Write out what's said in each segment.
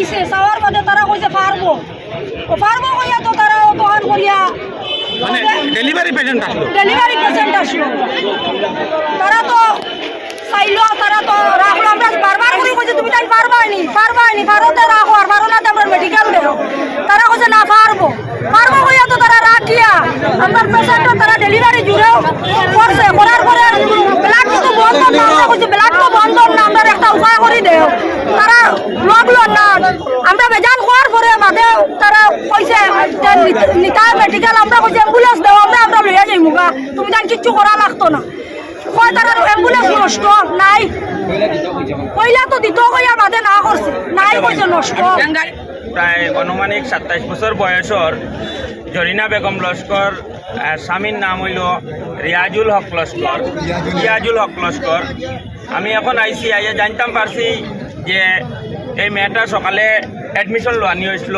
পারব ও পারব কইয়া তো তারা বহন করিয়া মানে ডেলিভারি পেশেন্ট আসলো? ডেলিভারি পেশেন্ট আসলো। তারা তো চাইলো তারা তো রাখল। আমরা বারবার করে কইছে তুমি তাই পারবাই নি পারবাই নি পারোতে রাখো আর পারো না আমরা মেডিকেল দেও তারা কইছে না পারব পারব কইয়া তো তারা রাখিয়া আমার পেশেন্ট তারা ডেলিভারি জুড়েও করছে করার পরে ব্লাড তো বন্ধ না আমরা কইছে ব্লাড তো বন্ধ না আমরা একটা উপায় করে দেও তারা লাগল না আমরা বেজান হওয়ার পরে বাদে তারা কইছে যে নি- নিতাই মেডিকেল আমরা কইছে অ্যাম্বুলেন্স দেও আমরা আমরা লইয়া যাই মুগা তুমি জান কিচ্ছু করা লাগতো না। কয় তারা অ্যাম্বুলেন্স নষ্ট, নাই। কইলা তো দিত কইয়া বাদে না করছে। নাই কইছে নষ্ট। প্রায় অনুমানিক সাতাইশ বছর বয়সর জরিনা বেগম লস্কর স্বামীর নাম হইল রিয়াজুল হক লস্কর রিয়াজুল হক লস্কর আমি এখন আইসি আইয়া জানতাম পারছি যে এই মেয়েটা সকালে অ্যাডমিশন লোয়ানি হয়েছিল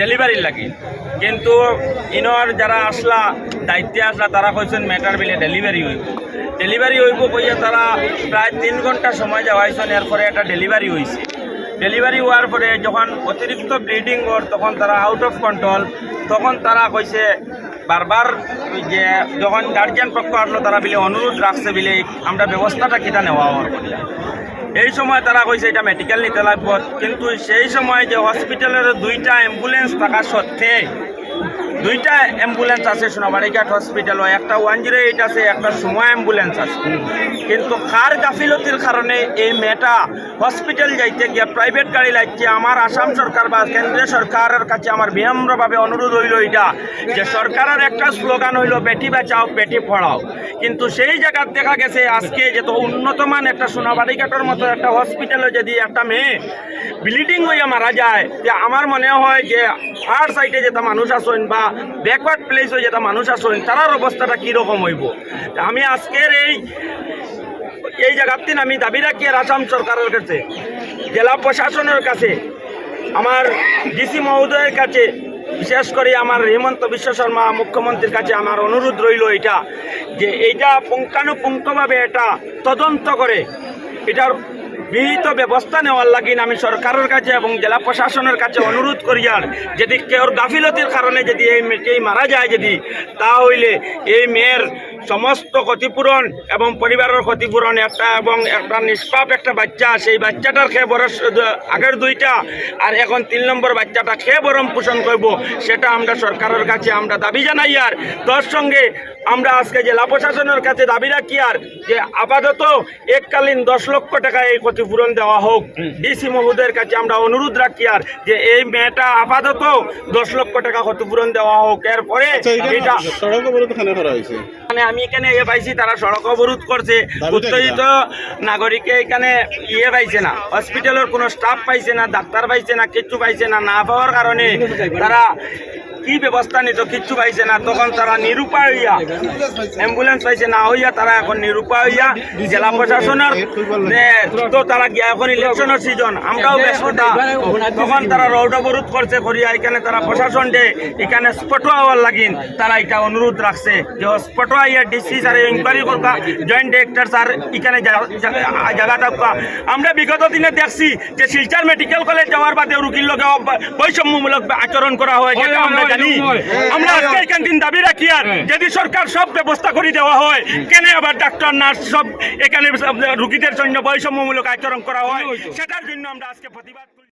ডেলিভারির লাগি। কিন্তু ইনর যারা আসলা, দায়িত্বে আসলা, তারা কইছেন মেয়েটার বিলে ডেলিভারি হইব। ডেলিভারি হইব কইয়া তারা প্রায় তিন ঘণ্টা সময় যাওয়াইছেন, এরপরে একটা ডেলিভারি হয়েছে ডেলিভারি হওয়ার পরে যখন অতিরিক্ত ব্লিডিং ওর তখন তারা আউট অফ কন্ট্রোল তখন তারা কইছে, বারবার যে যখন গার্জিয়ান পক্ষ আসলো, তারা বিলে অনুরোধ রাখছে বিলে, আমরা ব্যবস্থাটা কিটা নেওয়া হওয়ার এই সময় তারা কইছে এটা মেডিকেল নিতে লাগব। কিন্তু সেই সময় যে হসপিটালের দুইটা অ্যাম্বুলেন্স থাকা সত্ত্বে দুইটা অ্যাম্বুলেন্স আছে সোনাবাড়িঘাট হসপিটাল একটা ওয়ান জিরো এইট আছে একটা সময় অ্যাম্বুলেন্স আছে। কিন্তু কার গাফিলতির কারণে এই মেয়েটা হসপিটাল যাইতে গিয়ে প্রাইভেট গাড়ি লাগছে আমার আসাম সরকার বা কেন্দ্রীয় সরকারের কাছে আমার বিনম্রভাবে অনুরোধ হইল এটা যে সরকারের একটা স্লোগান হইল বেটি বাঁচাও বেটি পড়াও। কিন্তু সেই জায়গার দেখা গেছে আজকে যে তো উন্নতমান একটা সোনাবাড়িঘাটের মতো একটা হসপিটালে যদি একটা মেয়ে ব্লিডিং হইয়া মারা যায় যে আমার মনে হয় যে ফার সাইডে যেটা মানুষ আসেন বা ব্যাকওয়ার্ড প্লেস হয়ে যেটা মানুষ আসেন তারার অবস্থাটা কীরকম হইব? আমি আজকের এই এই জায়গাতে আমি দাবি রাখি আর আসাম সরকারের কাছে, জেলা প্রশাসনের কাছে আমার ডিসি মহোদয়ের কাছে, বিশেষ করে আমার হেমন্ত বিশ্ব শর্মা মুখ্যমন্ত্রীর কাছে আমার অনুরোধ রইল এটা যে এইটা পুঙ্খানুপুঙ্খভাবে এটা তদন্ত করে এটার বিহিত ব্যবস্থা নেওয়ার লাগিন আমি সরকারের কাছে এবং জেলা প্রশাসনের কাছে অনুরোধ করি আর, যদি কেউর গাফিলতির কারণে যদি এই মেয়েটি মারা যায় যদি তা হইলে এই মেয়ের সমস্ত ক্ষতিপূরণ এবং পরিবারের ক্ষতিপূরণ একটা এবং একটা নিষ্পাপ একটা বাচ্চা সেই বাচ্চাটার খেয়ে বরস আগের দুইটা আর এখন তিন নম্বর বাচ্চাটা খেয়ে বরম পোষণ করব সেটা আমরা সরকারের কাছে আমরা দাবি জানাই আর তার সঙ্গে আমরা আজকে জেলা প্রশাসনের কাছে দাবি রাখি আর যে আপাতত এককালীন দশ লক্ষ টাকা এই ক্ষতিপূরণ দেওয়া হোক। ডিসি মহোদয়ের কাছে আমরা অনুরোধ রাখি আর যে এই মেয়েটা আপাতত দশ লক্ষ টাকা ক্ষতিপূরণ দেওয়া হোক। এরপরে আচ্ছা এটা আমি এখানে ইয়ে পাইছি তারা সড়ক অবরোধ করছে। উত্তেজিত নাগরিকে এখানে ইয়ে পাইছে না হসপিটালের কোনো স্টাফ পাইছে না ডাক্তার পাইছে না কিচ্ছু পাইছে না না পাওয়ার কারণে তারা কি ব্যবস্থা নিত কিচ্ছু পাইছে না। তখন তারা নিরুপায় হইয়া অ্যাম্বুলেন্স পাইছে না হইয়া তারা এখন নিরুপায় হইয়া জেলা প্রশাসনের তো তারা গিয়া এখন ইলেকশনের সিজন আমরাও ব্যস্ততা। তখন তারা রোড অবরোধ করছে করিয়া এখানে তারা প্রশাসন দে এখানে স্পট হওয়ার লাগিন। তারা এটা অনুরোধ রাখছে যে স্পট হইয়া ডিসি স্যার ইনকোয়ারি করবা জয়েন্ট ডিরেক্টর স্যার এখানে জায়গা থাকবা। আমরা বিগত দিনে দেখছি যে শিলচর মেডিকেল কলেজ যাওয়ার বাদে রুগীর অব- বৈষম্যমূলক আচরণ করা হয় যেটা আমরা জানি। আমরা আজকে এখান দিন দাবি রাখি আর। যদি সরকার সব ব্যবস্থা করে দেওয়া হয় কেন আবার ডাক্তার নার্স সব এখানে রুগীদের জন্য বৈষম্যমূলক আচরণ করা হয়? সেটার জন্য আমরা আজকে প্রতিবাদ